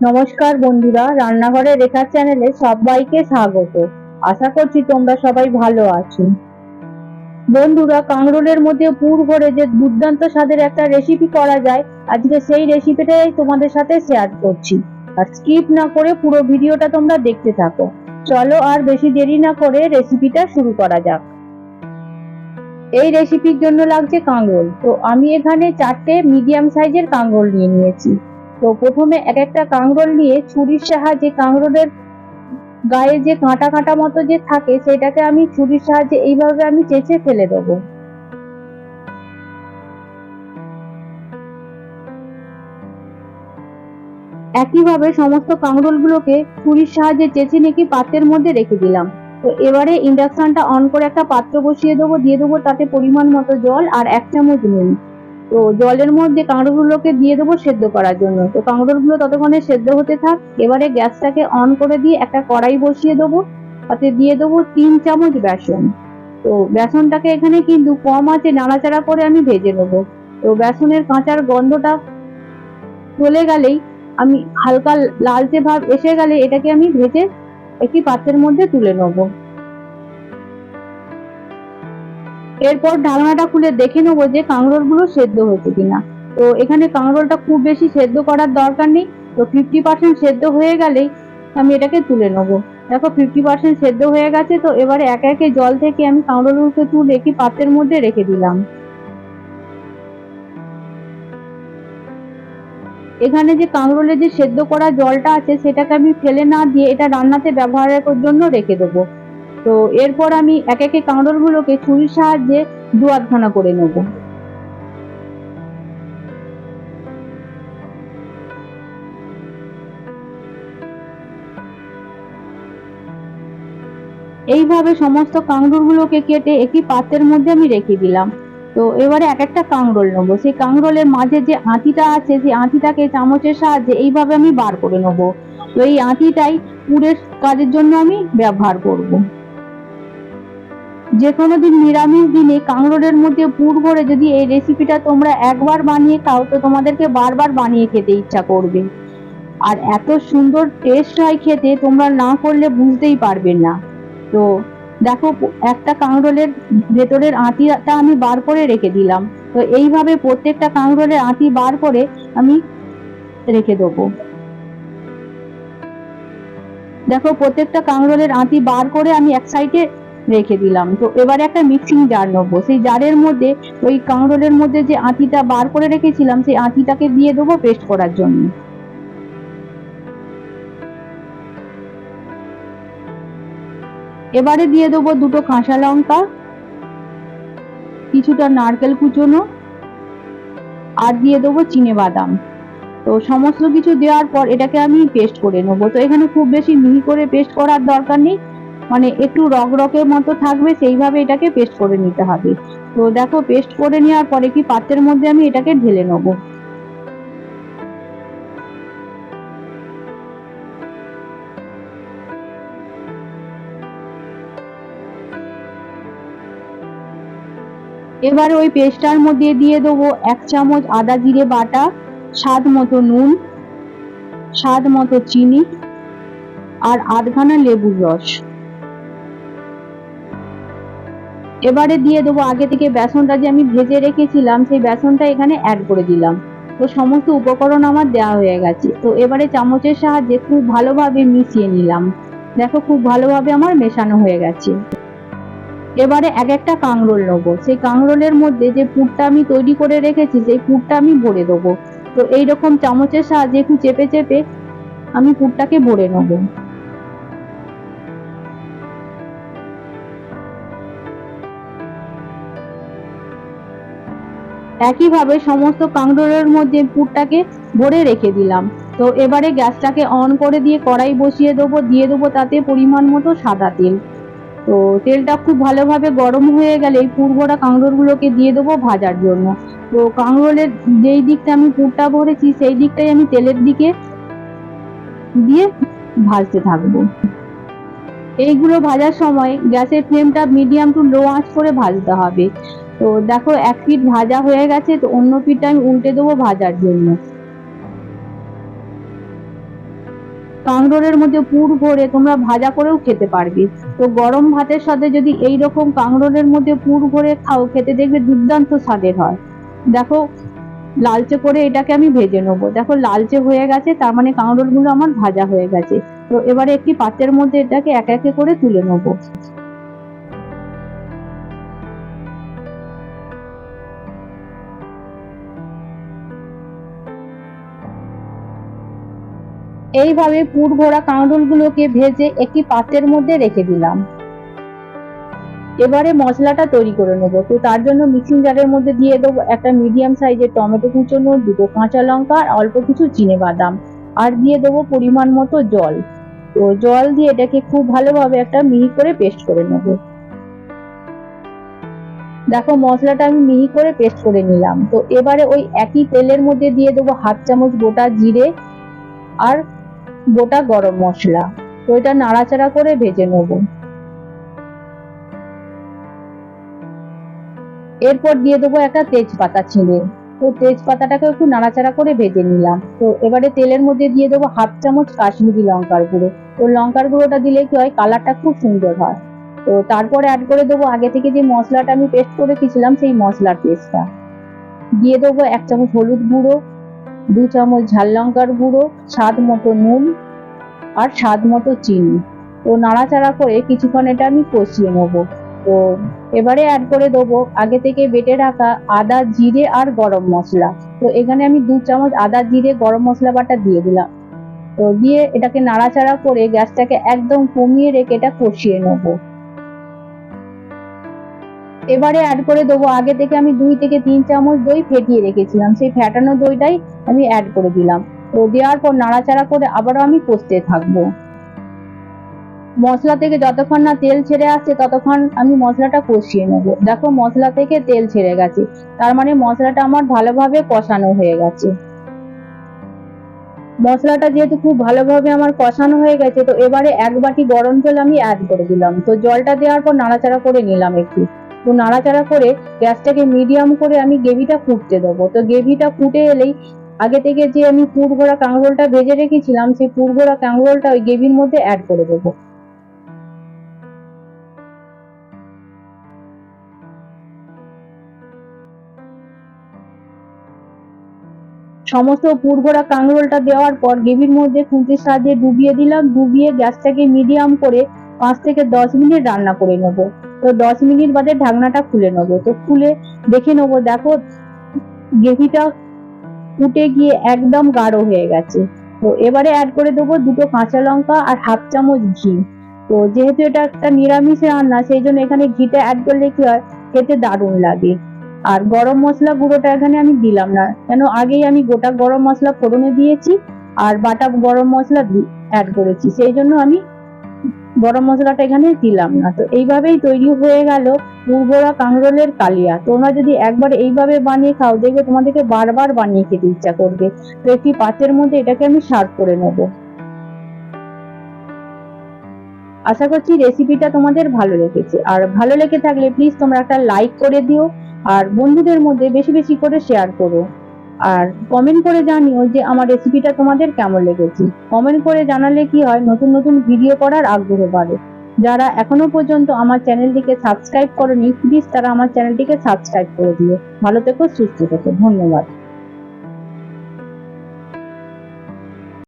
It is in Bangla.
নমস্কার বন্ধুরা রান্নাঘরে রেখা চ্যানেলে সবাইকে স্বাগত। আশা করছি তোমরা সবাই ভালো আছো। বন্ধুরা, কাঁকরোলের মধ্যে পুর ভরে যে দুর্দান্ত স্বাদের একটা রেসিপি করা যায়, আজকে সেই রেসিপিটাই তোমাদের সাথে শেয়ার করছি। আর স্কিপ না করে পুরো ভিডিওটা তোমরা দেখতে থাকো। চলো আর বেশি দেরি না করে রেসিপিটা শুরু করা যাক। এই রেসিপির জন্য লাগছে কাঁকরোল। তো আমি এখানে চারটে মিডিয়াম সাইজের কাঁকরোল নিয়ে নিয়েছি। তো প্রথমে এক একটা কাঁকরোল নিয়ে ছুরির সাহায্যে কাঁকরোলের গায়ে যে কাঁটা কাঁটা মতো যে থাকে, সেটাকে আমি ছুরির সাহায্যে এইভাবে আমি চেঁচে ফেলে দেবো। একইভাবে সমস্ত কাঁকরোলগুলোকে ছুরির সাহায্যে চেঁচে নাকি পাত্রের মধ্যে রেখে দিলাম। তো এবারে ইন্ডাকশনটা অন করে একটা পাত্র বসিয়ে দেবো, দিয়ে দেবো তাতে পরিমাণ মতো জল আর এক চামচ নুন। তো জলের মধ্যে কাঁকড়গুলোকে দিয়ে দেবো সেদ্ধ করার জন্য। তো কাঁকড়গুলো ততক্ষণে সেদ্ধ হতে থাক, এবারে গ্যাসটাকে অন করে দিয়ে একটা কড়াই বসিয়ে দেবো। তাতে দিয়ে দেবো তিন চামচ বেসন। তো বেসনটাকে এখানে কিন্তু কম আছে, নাড়াচাড়া করে আমি ভেজে নেব। তো বেসনের কাঁচার গন্ধটা চলে গেলেই আমি হালকা লালচে ভাব এসে গেলে এটাকে আমি ভেজে একটি পাত্রের মধ্যে তুলে নেব। এরপর ঢাকনাটা খুলে দেখে নেব যে কাঁকরোলগুলো সেদ্ধ হয়েছে কিনা। তো এখানে কাঁকরোলটা খুব বেশি সেদ্ধ করার দরকার নেই। তো ফিফটি পার্সেন্ট সেদ্ধ হয়ে গেলেই আমি এটাকে তুলে নেব। দেখো ফিফটি পার্সেন্ট সেদ্ধ হয়ে গেছে, তো এবারে একে একে জল থেকে আমি কাঁকরোলগুলোকে তুলে একটি পাত্রের মধ্যে রেখে দিলাম। এখানে যে কাঁকরোলের যে সেদ্ধ করা জলটা আছে, সেটাকে আমি ফেলে না দিয়ে এটা রান্নাতে ব্যবহারের জন্য রেখে দেবো। তো এরপর আমি এক একে কাঁকরোলগুলোকে ছুরির সাহায্যে দু আধখানা করে নেব। এইভাবে সমস্ত কাঁকরোলগুলোকে কেটে একটি পাত্রের মধ্যে আমি রেখে দিলাম। তো এবারে এক একটা কাঁকরোল নেব। সেই কাঁকরোলের মাঝে যে আঁতিটা আছে, সেই আঁতিটাকে চামচের সাহায্যে এইভাবে আমি বার করে নেব। তো এই আঁতিটাই পুরের কাজের জন্য আমি ব্যবহার করব। যে কোনো দিন নিরামিষ দিনে কাঁকরোলের মধ্যে পুর ভরে যদি এই রেসিপিটা তোমরা একবার বানিয়ে খাও, তো তোমাদেরকে বারবার বানিয়ে খেতে ইচ্ছা করবে। আর এত সুন্দর টেস্ট হয় খেতে, তোমরা না করলে বুঝতেই পারবে না। তো দেখো, একটা কাঁকরোলের ভেতরের আঁতিটা আমি বার করে রেখে দিলাম। তো এইভাবে প্রত্যেকটা কাঁকরোলের আঁতি বার করে আমি রেখে দেবো। দেখো, প্রত্যেকটা কাঁকরোলের আঁতি বার করে আমি এক সাইডে রেখে দিলাম। তো এবারে একটা মিক্সিং জার নেব। সেই জারের মধ্যে, ওই কাঁকরোলের মধ্যে যে আঁতিটা বার করে রেখেছিলাম, সেই আঁতিটাকে দিয়ে দেবো পেস্ট করার জন্য। এবারে দিয়ে দেবো দুটো কাঁচা লঙ্কা, কিছুটা নারকেল কুচোনো, আর দিয়ে দেবো চিনে বাদাম। তো সমস্ত কিছু দেওয়ার পর এটাকে আমি পেস্ট করে নেব। তো এখানে খুব বেশি মিহি করে পেস্ট করার দরকার নেই। মানে একটু রক রকের মতো থাকবে, সেইভাবে এটাকে পেস্ট করে নিতে হবে। তো দেখো পেস্ট করে নেওয়ার পরে কি পাত্রের মধ্যে আমি এটাকে ঢেলে নেব? এবার ওই পেস্টটার মধ্যে দিয়ে দেবো এক চামচ আদা জিরে বাটা, স্বাদ মতো নুন, স্বাদ মতো চিনি আর আধখানা লেবুর রস। এবারে দিয়ে দেবো, আগে থেকে বেসনটা যে আমি ভেজে রেখেছিলাম, সেই বেসনটা এখানে অ্যাড করে দিলাম। তো সমস্ত উপকরণ আমার দেওয়া হয়ে গেছে। তো এবারে চামচের সাহায্যে খুব ভালোভাবে মিশিয়ে নিলাম। দেখো খুব ভালোভাবে আমার মেশানো হয়ে গেছে। এবারে এক একটা কাঁকরোল নেব। সেই কাঁকরোলের মধ্যে যে পুরটা আমি তৈরি করে রেখেছি, সেই পুরটা আমি ভরে দেবো। তো এইরকম চামচের সাহায্যে একটু চেপে চেপে আমি পুরটাকে ভরে নেব। একইভাবে সমস্ত কাঁকরোলের মধ্যে পুরটাকে ভরে রেখে দিলাম। তো এবারে গ্যাসটাকে অন করে দিয়ে কড়াই বসিয়ে দেবো, দিয়ে দেবো তাতে পরিমাণ মতো সাদা তেল। তো তেলটা খুব ভালোভাবে গরম হয়ে গেলে এই পুরভরা দিয়ে দেবো ভাজার জন্য। তো কাঁকরোলের যেই দিকটা আমি পুরটা ভরেছি, সেই দিকটাই আমি তেলের দিকে দিয়ে ভাজতে থাকব। এইগুলো ভাজার সময় গ্যাসের ফ্লেমটা মিডিয়াম টু লো আঁচ করে ভাজতে হবে। তো দেখো, এক পিঠ ভাজা হয়ে গেছে, তো অন্য পিঠটা আমি উল্টে দেবো ভাজার জন্য। কাঁকরোলের মধ্যে পুর ভরে তোমরা ভাজা করেও খেতে পারবে। তো গরম ভাতের সাথে যদি এই রকম কাঁকরোলের মধ্যে পুর ভরে খাও, খেতে দেখবে দুর্দান্ত স্বাদের হয়। দেখো, লালচে করে এটাকে আমি ভেজে নেব। দেখো, লালচে হয়ে গেছে, তার মানে কাঁকরোলগুলো আমার ভাজা হয়ে গেছে। তো এবারে একটি পাত্রের মধ্যে এটাকে এক একে করে তুলে নেব। এইভাবে পুর ভরা কাঁকরোলগুলোকে ভেজে একটি পাত্রের মধ্যে রেখে দিলাম। এবারে মশলাটা তৈরি করে নেব। তো তার জন্য মিক্সিং জারের মধ্যে দিয়ে দেবো একটা মিডিয়াম সাইজের টমেটো কুচোনো, দুটো কাঁচা লঙ্কা, আর অল্প কিছু চিনে বাদাম। আর দিয়ে দেবো পরিমাণ মতো জল। তো জল দিয়ে এটাকে খুব ভালোভাবে একটা মিহি করে পেস্ট করে নেব। দেখো মশলাটা আমি মিহি করে পেস্ট করে নিলাম। তো এবারে ওই একই তেলের মধ্যে দিয়ে দেবো হাফ চামচ গোটা জিরে, আর গোটা গরম মশলা। তো এটা নাড়াচাড়া করে ভেজে নেব। এরপর দিয়ে দেবো একটা তেজপাতা ছিঁড়ে তো তেজপাতাটাকে একটু নাড়াচাড়া করে ভেজে নিলাম। তো এবারে তেলের মধ্যে দিয়ে দেবো হাফ চামচ কাশ্মীরি লঙ্কার গুঁড়ো। তো লঙ্কার গুঁড়োটা দিলে কি হয়, কালারটা খুব সুন্দর হয়। তো তারপরে অ্যাড করে দেবো আগে থেকে যে মশলাটা আমি পেস্ট করে রেখেছিলাম সেই মশলার পেস্টটা দিয়ে দেবো এক চামচ হলুদ গুঁড়ো। দু চামচ ঝাল লঙ্কার গুঁড়ো, স্বাদ মতো নুন আর স্বাদ মতো চিনি। তো নাড়াচাড়া করে কিছুক্ষণ এটা আমি কষিয়ে নেব। তো এবারে অ্যাড করে দেবো আগে থেকে বেটে রাখা আদা, জিরে আর গরম মশলা। তো এখানে আমি দু চামচ আদা, জিরে, গরম মশলা বাটা দিয়ে দিলাম। তো দিয়ে এটাকে নাড়াচাড়া করে গ্যাসটাকে একদম কমিয়ে রেখে এটা কষিয়ে নেব। এবারে অ্যাড করে দেবো। আগে থেকে আমি দুই থেকে তিন চামচ দই ফেটিয়ে রেখেছিলাম। সেই ফেটানো দইটাই আমি অ্যাড করে দিলাম। তো দেওয়ার পর নাড়াচাড়া করে আবারও আমি কষতে থাকব। মশলা থেকে যতক্ষণ না তেল ছেড়ে আসছে, ততক্ষণ আমি মশলাটা কষিয়ে নেব। দেখো মশলা থেকে তেল ছেড়ে গেছে। তার মানে মশলাটা আমার ভালোভাবে কষানো হয়ে গেছে। মশলাটা যেহেতু খুব ভালোভাবে আমার কষানো হয়ে গেছে, তো এবারে এক বাটি গরম জল আমি অ্যাড করে দিলাম। তো জলটা দেওয়ার পর নাড়াচাড়া করে নিলাম একটু। তো নাড়াচাড়া করে গ্যাসটাকে মিডিয়াম করে আমি গ্রেভিটা ফুটতে দেবো। তো গ্রেভিটা ফুটে এলেই আগে থেকে যে আমি পুর ভরা কাঁকরোলটা ভেজে রেখেছিলাম, সেই পুর ভরা কাঁকরোলটা ওই গ্রেভির মধ্যে অ্যাড করে দেবো। সমস্ত পুরভরা কাঁকরোলটা দেওয়ার পর গ্রেভির মধ্যে খুন্তির সাহায্যে ডুবিয়ে দিলাম, ডুবিয়ে গ্যাসটাকে মিডিয়াম করে পাঁচ থেকে দশ মিনিট রান্না করে নেব। তো দশ মিনিট বাদে ঢাকনাটা খুলে নেব। তো খুলে দেখে নেব, দেখো গ্রেভিটা ফুটে গিয়ে একদম গাঢ় হয়ে গেছে। তো এবারে অ্যাড করে দেবো দুটো কাঁচা লঙ্কা আর হাফ চামচ ঘি। তো যেহেতু এটা একটা নিরামিষ রান্না, সেই জন্য এখানে ঘিটা অ্যাড করলে কি হয়, খেতে দারুণ লাগে। আর গরম মশলা গুঁড়োটা এখানে আমি দিলাম না। কেন? আগেই আমি গোটা গরম মশলা ফোড়নে দিয়েছি আর বাটা গরম মশলা অ্যাড করেছি। সেই জন্য আমি গরম মশলাটা এখানে দিলাম না। তো এইভাবেই তৈরি হয়ে গেল পূর্বরা কাঁকরোলের কালিয়া। তোমরা যদি একবার এইভাবে বানিয়ে খাও, দেখবে তোমাদেরকে বারবার বানিয়ে খেতে ইচ্ছা করবে। তো একটি পাত্রের মধ্যে এটাকে আমি সার্ভ করে নেব। আশা করছি রেসিপিটা তোমাদের ভালো লেগেছে। আর ভালো লেগে থাকলে প্লিজ তোমরা একটা লাইক করে দিও, আর বন্ধুদের মধ্যে বেশি বেশি করে শেয়ার করো। আর কমেন্ট করে জানিও যে আমার রেসিপিটা তোমাদের কেমন লেগেছে। কমেন্ট করে জানালে কি হয়, নতুন নতুন ভিডিও করার আগ্রহ বাড়ে। যারা এখনও পর্যন্ত আমার চ্যানেলটিকে সাবস্ক্রাইব করনি প্লিজ তারা আমার চ্যানেলটিকে সাবস্ক্রাইব করে দিও। ভালো থেকো, সুস্থ থেকো। ধন্যবাদ।